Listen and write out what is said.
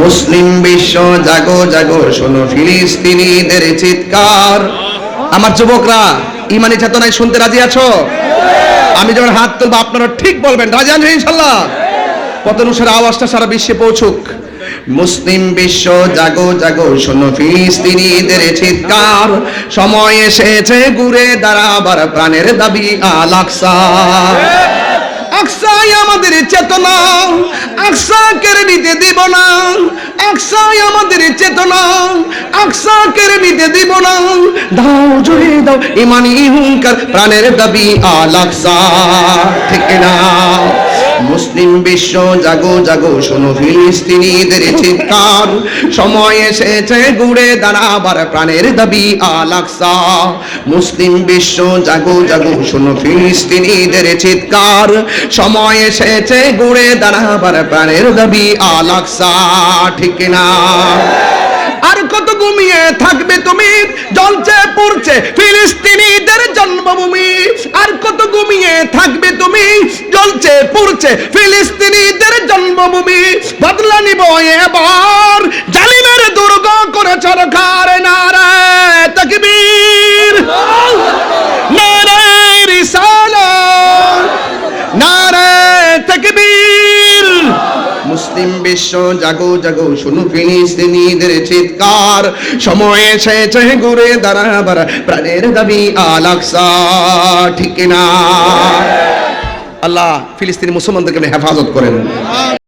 মুসলিম বিশ্ব, জাগো জাগো, শোনো ফিলিস্তিনিদের চিৎকার। আমার যুবকরা, ইমানি চেতনায় শুনতে রাজি আছো? আমি যখন হাত তুলবো, আপনারা ঠিক বলবেন। রাজি আছেন ইনশাল্লাহ? পতনুষের আওয়াজটা সারা বিশ্বে পৌঁছুক। মুসলিম বিশ্ব, জাগো জাগো, শোনো ফিলিস্তিনিদের চিৎকার। সময় এসেছে, ঘুরে দাঁড়াবার প্রাণের দাবি আল আকসা। আকসাই আমাদের চেতনা, আকসা কেড়ে নিতে দিব না। আকসাই আমাদের চেতনা, আকসা কেড়ে নিতে দিব না। দাও জুড়ে দাও, ইমানি হুঙ্কার, প্রাণের দাবি আল আকসা, ঠিক না মুসলিম বিশ্ব, জাগো জাগো, শোনো ফিলিস্তিনিদের চিৎকার। সময় এসেছে, ঘুরে দাঁড়াবার প্রাণের দাবি আল আকসা। মুসলিম বিশ্ব, জাগো জাগো, শোনো ফিলিস্তিনিদের চিৎকার। সময় এসেছে, ঘুরে দাঁড়াবার প্রাণের দাবি আল আকসা। ঠিক না আর কত ঘুমিয়ে থাকবে তুমি? জ্বলছে পড়ছে, ফিলিস্তিনিদের জন্মভূমি। আর কত ঘুমিয়ে থাকবে তুমি? জ্বলছে, পড়ছে, ফিলিস্তিনিদের জন্মভূমি। বদলা নিব এবার। জালিমের দুর্গ করে সরকার মুসলিম বিশ্ব জাগো জাগো, শুনু ফিলিস্তিনিদের চিৎকার। সময় এসেছে ঘুরে দাঁড়াবার, প্রাণের দাবি আলাকসা ঠিক না আল্লাহ ফিলিস্তিনি মুসলমানদেরকে হেফাজত করেন।